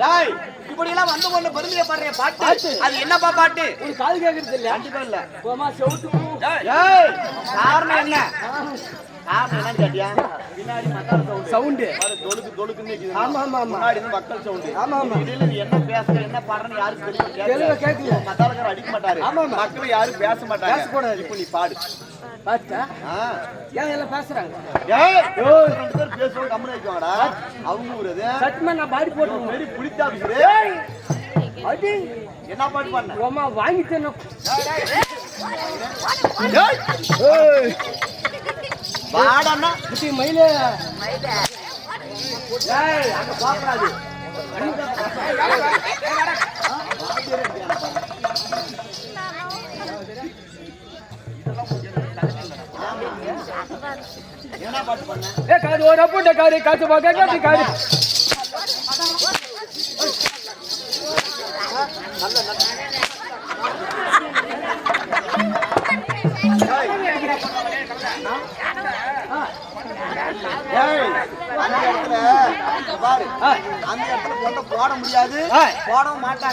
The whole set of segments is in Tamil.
டேய் இப்படி எல்லாம் வந்து கொண்டு பெருமையை பாடுற பாட்டு? பாட்டு. அது என்னப்பா பாட்டு? உனக்கு காது கேட்கறது இல்ல கண்டிப்பா இல்ல. போமா காரணம் என்ன? காரணம் என்னன்னு கேட்டியா? பின்னாடி மக்கள் சவுண்ட் சவுண்டு. பாரு தொழுக்கு தொழுக்குன்னு கேக்குது ஆமா ஆமா ஆமா. முன்னாடி மக்கள் சவுண்ட். ஆமா, ஆமா. இதுல நீ என்ன பேசுற என்ன பாடுறன்னு யாருக்கு தெரியல. தெளிவா கேட்கல. மத்தாளக்கார அடிக்க மாட்டாரு. ஆமா, ஆமா. மக்கள் யாரும் பேச மாட்டாங்க. பேசக்கூடாது. இப்போ நீ பாடு. பாத்தா ஆ. ஏன் எல்லாம் பேசுறாங்க பேசுவோம் கம்முனு வைக்குவாங்கடா அவங்க ஊர் சத்தியமா நான் பாடி போட்டுருவேன் வெரி புளித்தா. அடி என்ன பாட்டு பண்ண உமா வாங்கிட்டேன் ஏய் வாடன்னா குட்டி மயில ஏய் அங்க பாக்கறாது ஏ காது ஒரு அப்பட்ட காரி காத்து பாக்க காத்து காரி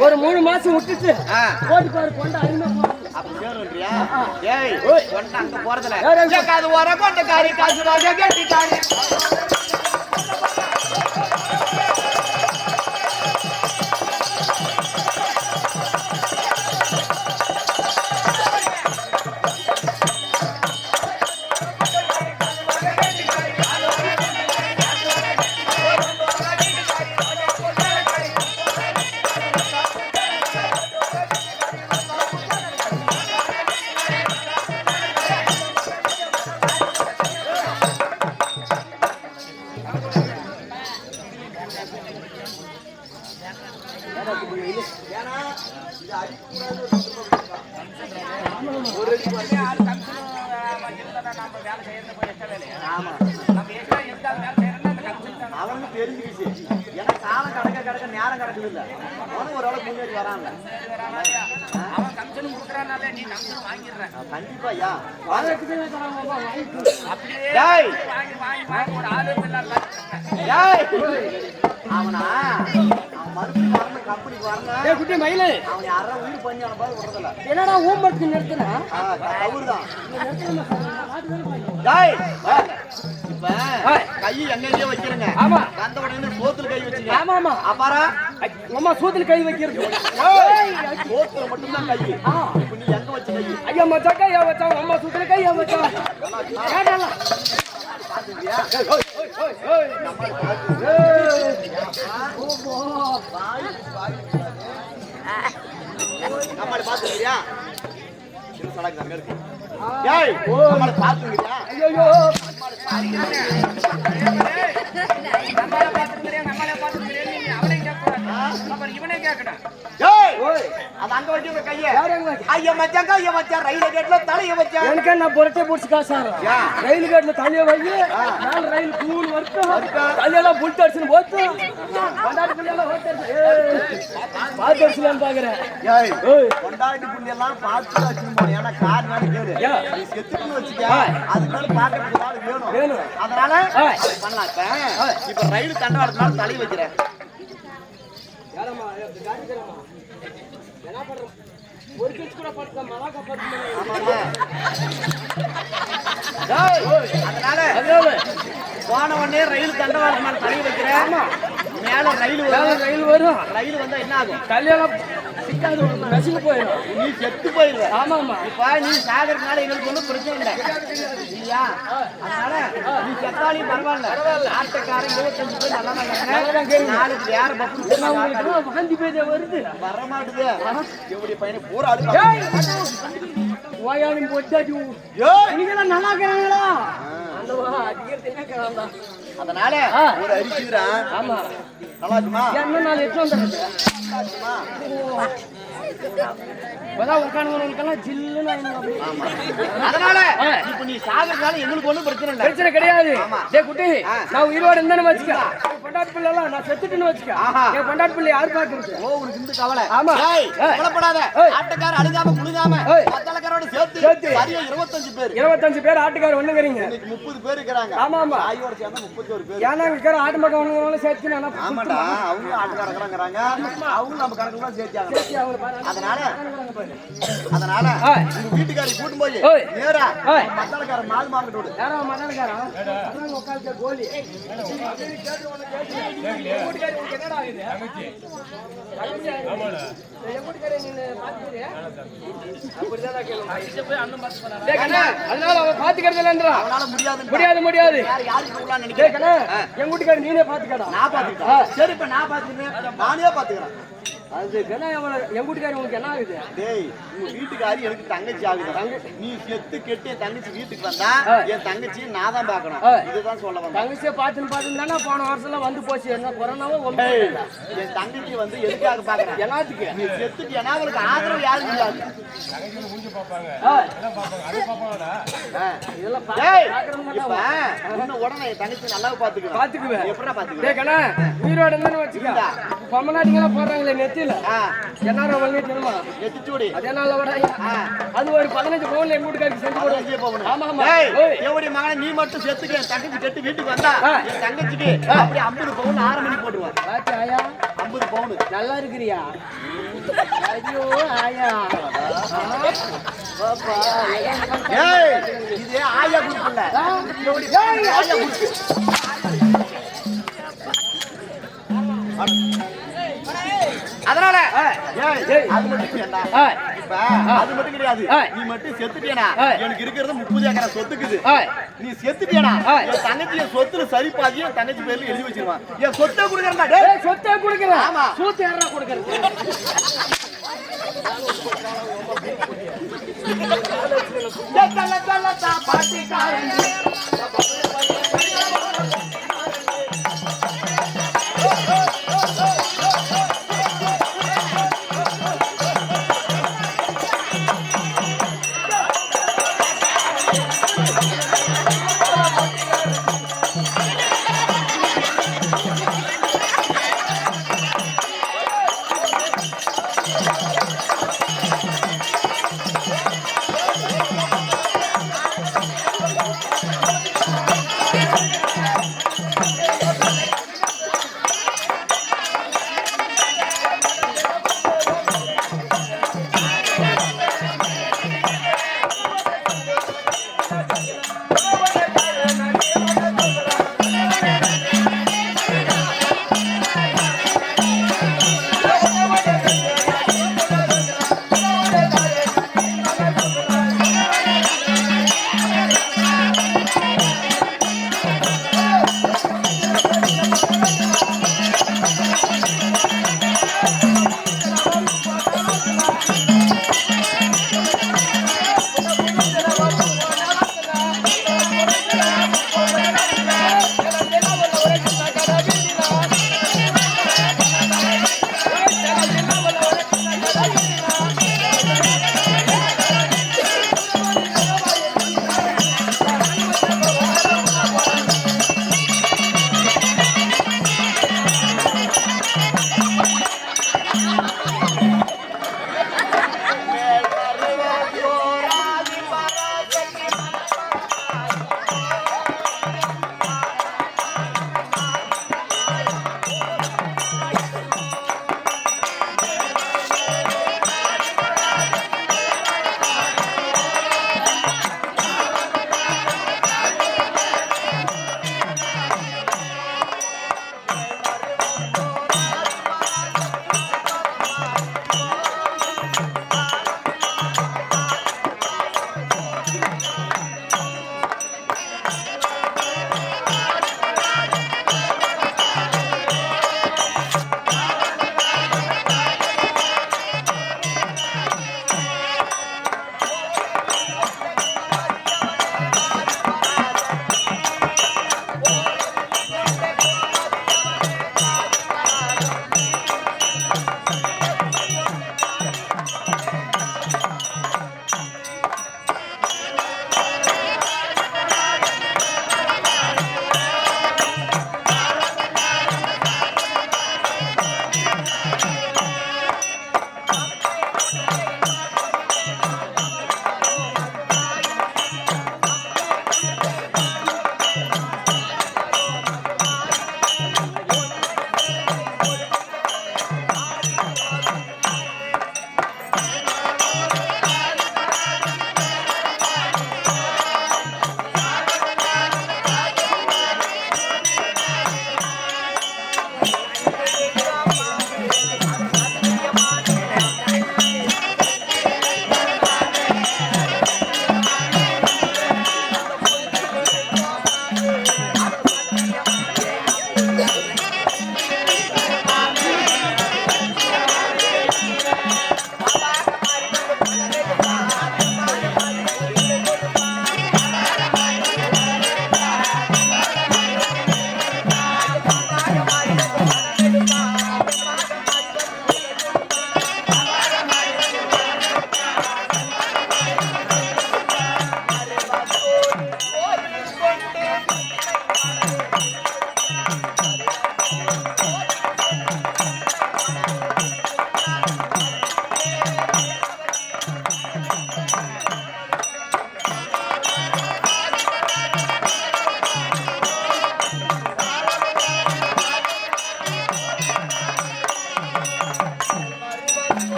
ஒரு மூணு மாசம் விட்டுச்சு போட்டு பாரு கொண்ட அருமை சேருன்றியா ஏய் கொண்ட அங்க போறதுல? அது வர கொண்ட காரி காசு வாங்க கட்டி அவனா குட்டி மயில அவன் யாரா உயிர் பாரு விடுறதில்ல என்னடா ஊம்பட்டுக்கு நிறுத்தினா தவறுதான் இப்ப கை எங்கெங்கயோ வைக்கிறேங்க ஆமா. உடனே சோத்துல கை வச்சுங்க ஆமா ஆமா அப்பாரா அம்மா சூத்துல கை வைக்கிறது சோத்துல மட்டும்தான் கை இப்ப நீ எங்க வச்ச கை ஐயா மச்சா கையா வச்சான் அம்மா சூத்துல கையா வச்சான் கேட்டால பாத்துக்கிறியா நம்மள பாத்துக்கிறியா ஐயோ அது அங்க வச்சு கைய. எங்க வைக்க? ஐயா மச்சான் ரயில கேட்ல தலைய வச்சான் எனக்கு என்ன புரட்டே பிடிச்சி காசாரு? ரயில் கேட்ல தலைய வை நாலு ரயில் கூல் வருத்தம். தலையெல்லாம் புல்ட் போத்து. கொண்டாடி அடிச்சுலான்னு பாக்குறேன். ஏய் கொண்டாடி ஏன்னா கார் வச்சுக்க. அதுக்கு பாக்கிறதுக்கு ஆள் வேணும். வேணும். அதனால பண்ணலாம் இப்ப. இப்ப ரயில் வைக்கிறேன். யாரம்மா காடி தரமா என்ன பண்ற ஒரு கிச்சு கூட படுத்த மலாக்கா அதனால போன உடனே ரயில் தண்டவாளத்து தலை வைக்கிறேன். மேல ரயில் வரும். ரயில் வரும். ரயில் வந்தா என்ன ஆகும்? கல்யாணம் சிக்காது நசுக்கு போயிடும் நீ செத்து போயிருவ ஆமா ஆமா இப்ப நீ சாகறதுனால எங்களுக்கு ஒண்ணும் பிரச்சனை இல்லை. இல்லையா அதனால நீ செத்தாலையும் பரவாயில்ல. ஆட்டக்காரன் இருபத்தஞ்சு பேர் நல்லா. நாளைக்கு வேற உங்களுக்கு வாந்தி பேதே வருது. வர மாட்டுது எப்படி பையனை பூரா பொட்டாட்டி ஏய் நீங்க நல்லா இருக்கிறாங்களா? அந்த அடிக்கிறது என்ன கிராந்தா அதனால. ஒரு அரிசிக்கிறான் ஆமா. நல்லா இருக்குமா? என்ன நாள் எட்டு இருக்குமா? இப்பதான் உட்காந்துங்களுக்கெல்லாம் ஜில்லுன்னு அதனால. இப்ப நீ சாகறதுனால எங்களுக்கு ஒண்ணும் பிரச்சனை இல்லை. பிரச்சனை கிடையாது. டேய் குட்டி. நான் உயிரோட இருந்தேன்னு வச்சுக்க. என் பொண்டாட்டி பிள்ளை எல்லாம் நான் செத்துட்டுன்னு வச்சுக்க. என் பொண்டாட்டி பிள்ளை யார் பாக்குறது ஓ உனக்கு இந்த கவலை. ஆமா. கவலைப்படாத. ஆட்டக்கார அழுகாம. மத்தளக்காரோட சேர்ந்து சேர்த்து. சரியா இருபத்தஞ்சு பேர். இருபத்தஞ்சு பேர் ஆட்டுக்காரர் ஒண்ணுங்கிறீங்க. இன்னைக்கு முப்பது பேர் இருக்கிறாங்க. ஆமா ஆமா. தாயோட சேர்ந்தா முப்பத்தோரு பேர் ஏன்னா இங்க இருக்கிற ஆட்டு மக்கள் ஒண்ணுங்களும் சேர்த்து நான் ஆமாடா அவங்க ஆட்டுக்காரங்கிறாங்க அவங்க நம்ம கணக்குல சேர்த்தாங்க அதனால அதனால வீட்டுக்காரி கூட்டும் போய். நேரா. மத்தாளக்கார மால் மார்க்கெட் விடு. யாரோ மன்னனுக்காரா உட்காந்து கோலி. அவனால முடியாது முடியாது என் நீனே பாத்துக்கடா நான் பாத்துக்கிறேன் சரி இப்ப நான் பாத்துக்கிறேன் நானே பாத்துக்கிறேன் அது என் வீட்டுக்காரர் உனக்கு என்ன ஆகுது? டேய் உங்க வீட்டுக்காரி எனக்கு தங்கச்சி ஆகுது. நீ செத்து கெட்டு என் தங்கச்சி வீட்டுக்கு வந்தா. என் தங்கச்சி நான் தான். இதுதான் சொல்ல வந்தேன். தங்கச்சியை பார்த்துன்னு பார்த்துன்னு தானே போன வருஷம்ல வந்து போச்சு. என்ன கொரோனாவோ ஒண்ணு டேய், என் தங்கச்சி வந்து எதுக்காக பாக்குறேன் எல்லாத்துக்கு. நீ செத்துட்டு ஏன்னா அவளுக்கு ஆதரவு யாரும் இல்லாது உடனே தங்கச்சி நல்லா பாத்துக்குவேன் பாத்துக்குவேன் எப்படா பாத்துக்குவேன் டேய் கண்ணா உயிரோட இருந்தானு வச்சுக்க. பொம்மநாட்டிங்கெல்லாம் போடுறாங்களே நெத்தியில. ஆ, என்ன ஒண்ணு தெரியுமா நெத்திச்சூடி அதே நாள்ல விட. அது ஒரு பதினஞ்சு பவுன்ல எங்க வீட்டுக்காரருக்கு செஞ்சு பதினஞ்சே போகணும். ஆமா ஆமா. டேய், ஓய். எவடி மகனே நீ மட்டும் செத்துக்க என் தங்கச்சி கெட்டு வீட்டுக்கு வந்தா. என் தங்கச்சிக்கு ஐம்பது பவுன் ஆறு மணி ஆயா? ஐம்பது பவுன். நல்லா இருக்கிறியா? ஐயோ ஆயா. இது ஆயா குரூப் இல்ல ஏய், ஆயா குரூப் அதனால. அது மட்டும் இப்ப அது மட்டும் கிடையாது. நீ மட்டும் செத்துட்டியனா. எனக்கு இருக்கிறது முப்பது ஏக்கரா சொத்துக்குது நீ செத்துட்டியனா. என் தங்கச்சி சொத்துல சரி பாதி என் தங்கச்சி பேர்ல எழுதி வச்சிருவான் என் சொத்தை கொடுக்கறா சொத்தை கொடுக்குறேன் ஆமா. சூத்து தா பாட்டிக்காரன்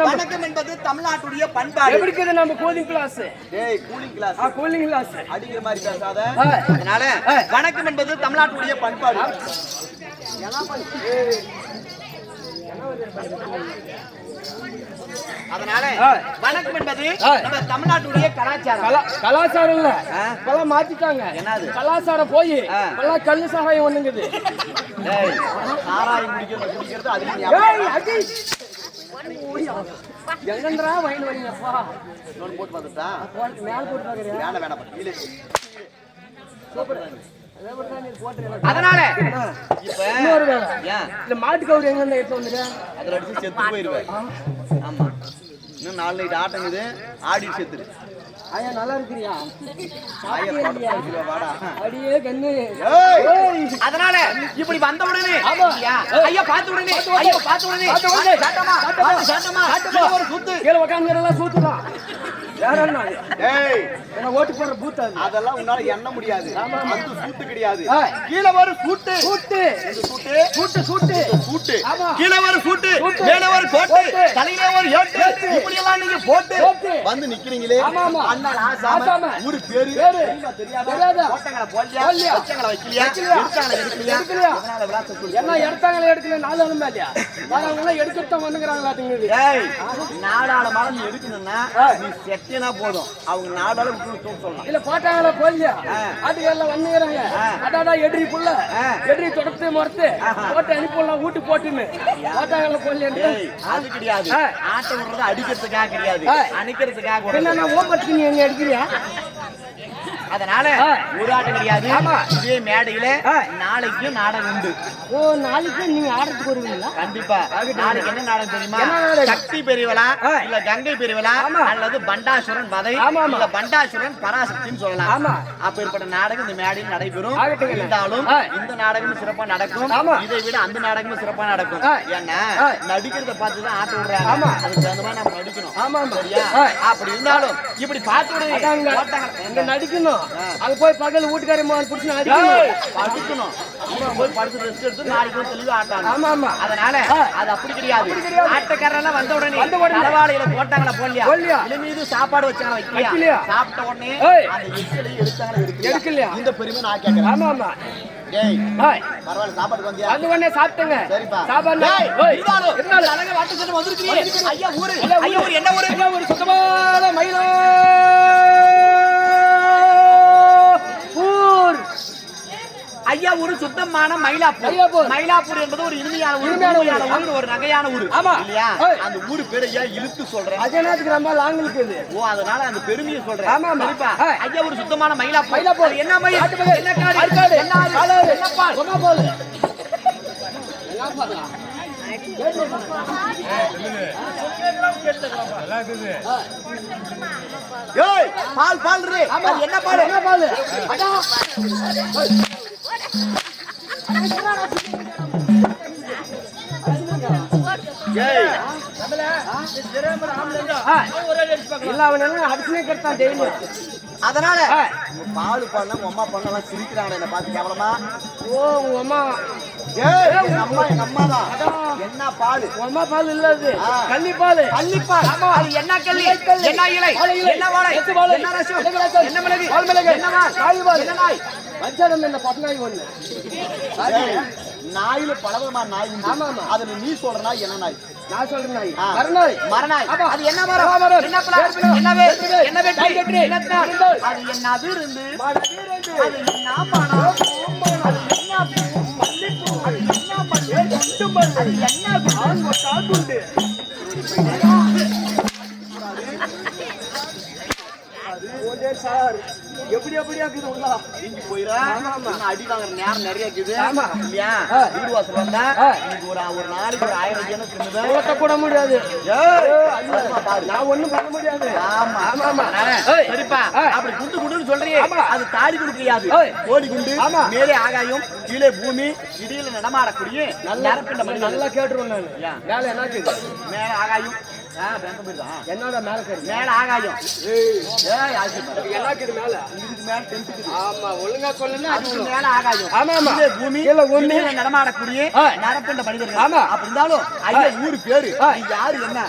நம்ம வணக்கம் என்பது தமிழ்நாட்டுடைய பண்பாடு. எப்படி இருக்குது நம்ம கோலிங் கிளாஸ் டேய் கூலிங் கிளாஸ் ஆ கூலிங் கிளாஸ் அடிக்கிற மாதிரி பேசாத. அதனால வணக்கம் என்பது தமிழ்நாட்டுடைய பண்பாடு. அதனால. வணக்கம் என்பது. நம்ம தமிழ்நாட்டுடைய கலாச்சாரம். கலா கலாச்சாரம் இல்ல. இப்பெல்லாம் மாத்திட்டாங்க. என்னது? கலாச்சாரம் போய். இப்பெல்லாம் கல்லு சாராயம் ஒண்ணுங்குது. சாராயம் குடிக்கிறது குடிக்கிறது அது எங்கன்றா வயல் வரீங்கப்பா போட்டு பார்த்துட்டா? மேல போட்டு பாக்குறியா வேணாம் கீழே போட்டுரு. அதனால. இப்ப மாட்டு கவுரு எங்க இருந்து எடுத்து வந்துட்டு அதுல அடிச்சு செத்து போயிருவேன். ஆமா. இன்னும் நாலு நைட் ஆட்டங்குது. ஆடி செத்துரு. ஐயா நல்லா இருக்கிறியா அடியே கண்ணு. அதனால இப்படி வந்த உடனே. ஐயா, பார்த்த உடனே ஐயா பார்த்த உடனே. சாட்டமா சாட்டமா. சாட்டமா. ஒரு சுத்து கீழே உட்காந்துலாம் சூத்துலாம் என்ன ஓட்டு போடுற பூத் அது? அதெல்லாம் உன்னால எண்ண முடியாது. அந்த சூட்டு கிடையாது. கீழே வர சூட்டு. சூட்டு. சூட்டு? சூட்டு சூட்டு. கீழே வர சூட்டு. மேலே வர கோட்டு. கோட்டு. தலையில ஒரு ஏட்டு. ஏட்டு. இப்படி எல்லாம் நீங்க போட்டு. வந்து நிக்கிறீங்களே. அண்ணன் ஆசாம. ஊரு பேரு. தெரியாதா? போடலையா? வைக்கலையா? எடுத்தாங்களா எடுக்கலையா? என்ன எடுத்தாங்களே எடுக்கல நாலு இல்லையா எல்லாம் ஏய் நாடாள மரம் நீ எடுக்கணும்னா நீ செட்டினா போதும் அவங்க நாடாள விட்டு தூக்க சொல்லலாம் இல்ல போட்டாங்களா போலியா ஆ. ஆட்டுக்கெல்லாம் வந்துக்கிறாங்க. அடாடா எட்ரி புள்ள ஆ. எட்ரி தொடர்த்து மறுத்து. போட்டு அனுப்பிடலாம் வீட்டு போட்டுன்னு போட்டாங்களா போலியா அது கிடையாது ஆ. ஆட்டை விடுறது அடிக்கிறதுக்காக கிடையாது. அணிக்கிறதுக்காக என்ன. நான் ஓம்பத்துக்கு நீ எங்க அடிக்கிறியா அதனால. ஒரு ஆட்டம் கிடையாது ஆமா. இதே மேடையில. நாளைக்கும் நாடகம் உண்டு ஓ நாளைக்கு நீங்க ஆடுறதுக்கு வருவீங்களா கண்டிப்பா நாளைக்கு என்ன நாடகம் தெரியுமா? சக்தி பெரியவளா. இல்ல கங்கை பெரியவளா. அல்லது பண்டாசுரன் வதை. இல்ல பண்டாசுரன் பராசக்தின்னு சொல்லலாம் ஆமா. அப்பேற்பட்ட நாடகம் இந்த மேடையில் நடைபெறும். இருந்தாலும். இந்த நாடகமும் சிறப்பா நடக்கும். இதை விட அந்த நாடகமும் சிறப்பா நடக்கும். ஏன்னா. நடிக்கிறத பார்த்து தான் ஆட்ட விடுறாங்க ஆமா. அதுக்கு தகுந்த மாதிரி நம்ம நடிக்கணும் ஆமா. சரியா. அப்படி இருந்தாலும் இப்படி பார்த்து. இங்க நடிக்கணும் அங்க போய் பகல் வீட்டுக்காரி பிடிச்சி அடிக்கணும். போய் படுத்து ரெஸ்ட் எடுத்து நாளைக்கு வந்து தெளிவா ஆட்டாங்க ஆமா ஆமா. அதனால. அது அப்படி கிடையாது. ஆட்டக்காரன் வந்த உடனே வந்த உடனே. தலவாழையில போட்டாங்களா போடலையா? போடலையா? இல்ல மீது சாப்பாடு வச்சாங்களா வைக்கலையா? சாப்பிட்ட உடனே. அந்த எச்சிலை எடுத்தாங்களா எடுக்கலையா? இந்த பெருமை நான் கேட்கறேன். ஆமா ஆமா. அது என்ன ஊரு சுத்தமான மயிலா ஊர் ஐயா ஊரு சுத்தமான மயிலாப்பூர் மயிலாப்பூர். மயிலாப்பூர் என்பது ஒரு இனிமையான ஊர் ஒரு நகையான ஊர் ஆமா. இல்லையா. அந்த ஊரு பேரை இழுத்து சொல்றேன் என்னத்துக்கு ரொம்ப லாங் இருக்குது ஓ அதனால அந்த பெருமையை சொல்றேன் ஆமா. சரிப்பா. ஐயா ஒரு சுத்தமான மயிலாப்பூர் மயிலாப்பூர். என்ன மயில். என்ன காடு. என்ன? ஆலாறு. என்ன பால். என்ன பாருங்க? ஏய் பால் பால் என்ன பால்? என்ன பாலு? அதனால பால் பண்ண அம்மா பண்ணலாம் சிரிக்கிறாங்க என்ன பார்த்து கேவலமா? ஓ உங்க என்ன பால்? அம்மா பால் இல்ல அது. ஆ. கன்னி பால். பள்ளிப்பால் அது என்ன இலைக்கல்லி. என்ன இலை? வாழை. என்ன வாழை? எத்து வாழை. என்ன ரசம்? என்ன மிளகு? பால் மிளகு. என்ன நாய்? பால். என்ன நாய்? வச்சாரம் இந்த பட்டநாய் ஒண்ணு. நாயில பலவிதமான நாய் ஆமா, ஆமா. அதுல நீ சொல்ற நாய் என்ன நாய்? நான் நாய். மரநாய் ஆமா. அது என்ன மரம்? மரம். என்ன பழம். என்ன வே-. என்ன. அது என்ன விருந்து? மடவீரண்டு. அது என்ன பணம் அது என்ன ஆண் மொட்டால் துண்டு. ஓடே சார் எப்படி எப்படி இருக்குது உள்ளா இங்க போயிரா இன்னும் அடி வாங்குற நேரம் நிறைய இருக்குது ஆமா. இல்லையா ஆ. வீடு வாசல் வந்தா ஆ. இன்னைக்கு ஒரு ஒரு நாளைக்கு ஒரு ஆயிரம் ஜனம் தின்னுதான் ஓட்ட கூட முடியாது ஏய், ஐயோ. வருமா பாரு. நான் ஒண்ணும் பண்ண முடியாது ஆமா ஆமா ஆமா அதனால, ஏய். சரிப்பா ஏய். அப்படி குண்டு குண்டுன்னு சொல்றியே. அது தாடி குடுக்கையாது. கோடி குண்டு ஆமா. மேலே ஆகாயம் கீழே பூமி இடையில நடமாடக்கூடிய நல்லா நல்லா கேட்டுருவேன் நான்? மேல என்ன மேல ஆகாயம்? என்னடா மேல கேடு மேல ஆகாயம். மேல? இதுக்கு மேல. ஆமா ஒழுங்கா அது அதுக்கு மேல ஆகாயம். ஆமா, ஆமா. பூமி. இடையில நடமாடக்கூடிய ஆ. நரப்பிண்ட மனிதர்கள். ஆமா. அப்படி இருந்தாலும் ஐயா ஊரு பேரு. யாரு என்ன.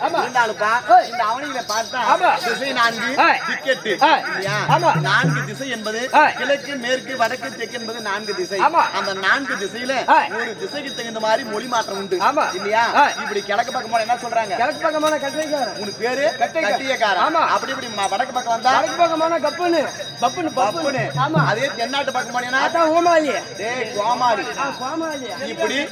இருந்தாலும்ப்பா ஏய். இந்த அவனிகளை பார்த்தா ஆமா. திசை நான்கு. இல்லையா? திசை என்பது. கிழக்கு மேற்கு வடக்கு தெற்கு என்பது நான்கு திசை. ஆமா. அந்த நான்கு திசையில. ஒரு திசைக்கு தகுந்த மாதிரி மொழி மாற்றம் உண்டு. ஆமா. இல்லையா. இப்படி கிழக்கு பக்கம் போனா என்ன சொல்றாங்க? கிழக்கு பக்கமான கட்டைக்காரன் உனக்கு பேரு. கட்டியக்காரன். ஆமா. அப்படி இப்படி ம- வடக்கு பக்கம் வந்தா? கிழக்கு பக்கமான கப்புன்னு. பப்புன்னு பப்புனு பப்புன்னு. ஆமா. அதே தென்னாட்டு பக்கம் போனீங்கன்னா? அதான் ஓமாலி. டேய் கோமாளி ஆ கோமாலி இப்படி?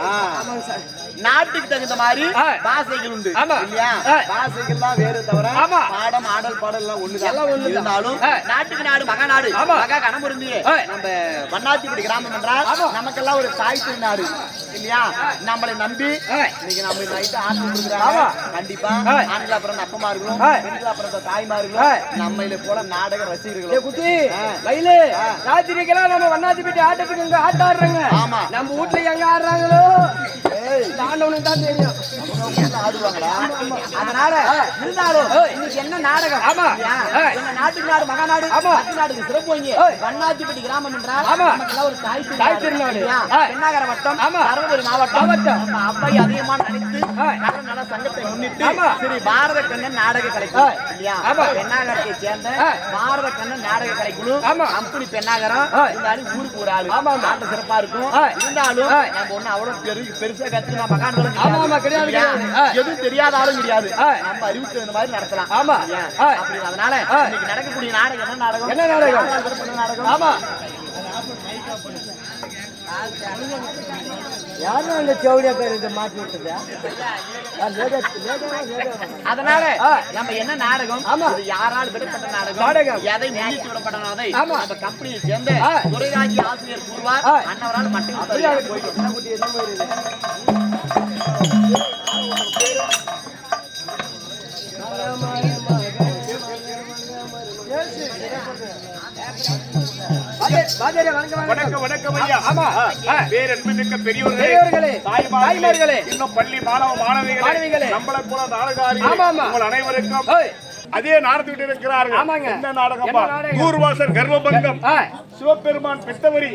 ஆ. ஆமாங்க சார். நாட்டுக்கு தகுந்த மாதிரி. பாசைகள் உண்டு. இல்லையா ஏய். பாசைகள்லாம் வேறு தவிர. பாடம் ஆடல் பாடல் எல்லாம் ஒண்ணுதான் ஒண்ணுதான். இருந்தாலும். நாட்டுக்கு நாடு மகா நாடு. மகா கணபுருந்தி ஏய். நம்ம வண்ணாத்திப்படி கிராமம் என்றால். நமக்கெல்லாம் ஒரு தாய் திருநாடு இல்லையா நம்மளை நம்பி. இன்னைக்கு நம்ம நைட்டு ஆட்சி ஆமா. கொடுக்குறாங்க கண்டிப்பா. ஆண்கள் அப்புறம் அப்பமார்களும் ஏய். பெண்கள் அப்புறம் தாய்மார்களும் ஏய். நம்மளை போல நாடக ஏ ரசிகர்களும் குட்டி ஆ. ராத்திரிக்கெல்லாம் நம்ம வண்ணாத்தி போயிட்டு ஆட்டத்துக்கு இங்க ஆட்ட ஆடுறாங்க ஆமா. நம்ம வீட்டுல எங்க ஆடுறாங்களோ ஆண்டவனுக்கு தான் தெரியும் ஆடுவாங்களா அதனால இருந்தாலும் இன்னைக்கு என்ன நாடகம் ஆமா. நாட்டுக்கு நாடு மகாநாடு ஆமா. நாடுக்கு சிறப்பு இங்க ஏய். வண்ணாத்திப்பட்டி கிராமம் என்றால் ஆமா. ஒரு தாய். தாய் திருநாடு. பெண்ணாகர வட்டம் ஆமா. மாவட்டம் மாவட்டம். நம்ம அவ்வை நல்ல சங்கத்தை முன்னிட்டு. சரி பாரத கண்ணன் நாடக கலைக்குழு. இல்லையா. பெண்ணாகரத்தை சேர்ந்த. பாரத கண்ணன் நாடக கலைக்குழு. கம்பெனி பெண்ணாகரம். இருந்தாலும் ஊருக்கு ஒரு ஆளு ஆமா. நாட்டு சிறப்பா இருக்கும். இருந்தாலும். நம்ம ஒண்ணு அவ்வளவு பெரு பெருசா கத்துக்கு நம்ம ஆமா, கிடையாது. எதுவும் தெரியாத ஆளும் கிடையாது. நம்ம அறிவுக்கு தகுந்த மாதிரி நடத்தலாம் ஆமா. இல்லையா? ஏய். அப்படி அதனால. இன்னைக்கு நடக்கக்கூடிய நாடகம் என்ன நாடகம் என்ன நாடகம்? நாடகம் ஆமா யாரும் அந்த சவுடியா பேர் இதை மாற்றி விட்டது அதனால. நம்ம என்ன நாடகம் ஆமா. யாரால் விடப்பட்ட நாடகம் நாடகம். எதை முன்னிட்டு ஆமா. நம்ம கம்பெனியை சேர்ந்த ஆ. துறைராஜி ஆசிரியர் கூறுவார். அன்னவரால் மட்டும் போயிட்டு வணக்கம் வணக்கம். ஐயா. ஆமா. ஆ, பேரன்புமிக்க பெரியவர்களே தாய்மார்களே, இன்னும் பள்ளி மாணவ மாணவிகளே நம்மளை போல நாடகாரி. உங்கள் அனைவருக்கும் அதே நடத்திட்டு இருக்கிறார்கள். என்ன நாடகம்? தூர்வாசர் கர்வபங்கம். சிவபெருமான் பெத்தவரி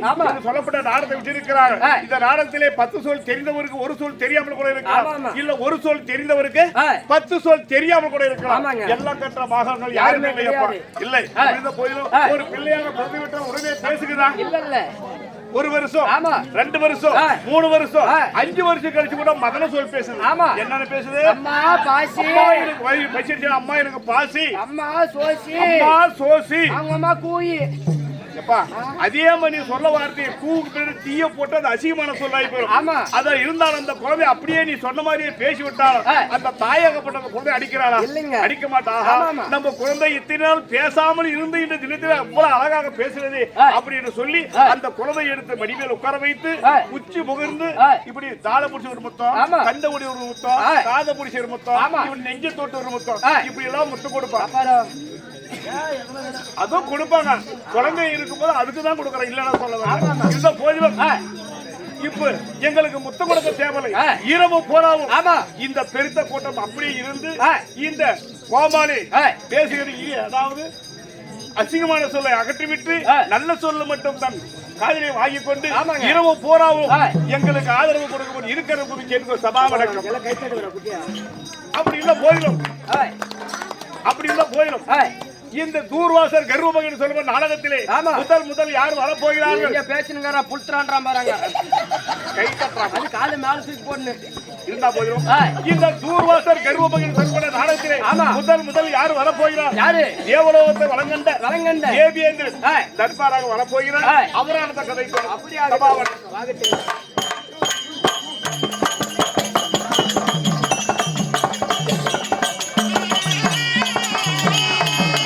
சொல்லப்பட்ட நாடகத்தை வச்சிருக்கிறார்கள். இந்த நாடகத்திலே பத்து சொல் தெரிந்தவருக்கு ஒரு சொல் தெரியாமல் கூட இருக்கலாம். இல்ல ஒரு சொல் தெரிந்தவருக்கு. பத்து சொல் தெரியாமல் கூட இருக்கலாம். எல்லாம் கற்ற பாகங்கள் யாருமே இல்லையப்பா. இல்லை. இருந்த போதிலும். ஒரு பிள்ளையாக பிறந்து விட்டால் உடனே பேசுகிறான் இல்ல இல்ல ஒரு வருஷம் ஆமா. ரெண்டு வருஷம். மூணு வருஷம். அஞ்சு வருஷம் கழிச்சு கூட மதன சொல் பேசுது ஆமா. என்னன்னு பேசுது அம்மா பாசி எனக்கு அம்மா எனக்கு பாசி அம்மா சோசி அம்மா சோசி அவங்க அம்மா கூயி எப்பா அதே மாதிரி நீ சொல்ல வார்த்தையை கூவுக்கு பின்னாடி தீய போட்டு அது அசிங்கமான சொல்லாய் போயிடும் ஆமா. அத இருந்தாலும் அந்த குழந்தை அப்படியே நீ சொன்ன மாதிரியே பேசி விட்டால் ஆ. அந்த தாயகப்பட்ட அந்த குழந்தை அடிக்கிறாளா. அடிக்க மாட்டா. நம்ம குழந்தை இத்தனை நாள் பேசாமல் இருந்து இந்த தினத்துல அவ்வளவு அழகாக பேசுறது. அப்படின்னு சொல்லி. அந்த குழந்தை எடுத்து மடிமேல் உட்கார வைத்து. உச்சி முகர்ந்து. இப்படி தாள பிடிச்ச ஒரு முத்தம். கண்ட முடி ஒரு முத்தம். காத பிடிச்ச ஒரு முத்தம் நெஞ்ச தொட்டு ஒரு முத்தம். இப்படி எல்லாம் முத்தம் கொடுப்பான் அதுவும் கொடுப்பாங்க குழந்தை இருக்கும்போது அதுக்கு தான் கொடுக்குறேன் இல்லைன்னா சொல்ல ஆமா, ஆமா. வரல இந்த போதிலும் இப்ப எங்களுக்கு முத்தம் கொடுக்க தேவையில்லை. இரவு போராவும் ஆமா. இந்த பெருத்த கூட்டம் அப்படியே இருந்து. இந்த கோமாளி. பேசுகிறது அதாவது அசிங்கமான சொல்லை அகற்றிவிட்டு. நல்ல சொல்ல மட்டும் தன் காதலை வாங்கிக் கொண்டு. இரவு போராவும். எங்களுக்கு ஆதரவு கொடுக்கும் இருக்கிற போது கேட்க சபா வணக்கம் அப்படி இல்ல போயிடும் அப்படி இல்ல போயிடும் இந்த தூர்வாசர் கர்வமகன் சொல்லுற நாடகத்திலே. முதல் முதல் யார் வரப்போகிறார்கள்? இங்க பேசுனுங்கிறா புல்றான்றான் பாருங்க. அது காலை மேல தூக்கி போடணும் இருந்தா போயிடும். இந்த தூர்வாசர் கர்வமகன் சொல்லுற நாடகத்திலே. முதல் முதல் யார் வரப்போகிறார்? யாரு? தேவலோகத்தை வழங்கண்ட வலங்கண்ட தேவியேந்திரன் ஆ. தர்பாராக வரப்போகிறார். அவரான கதை அப்படியா?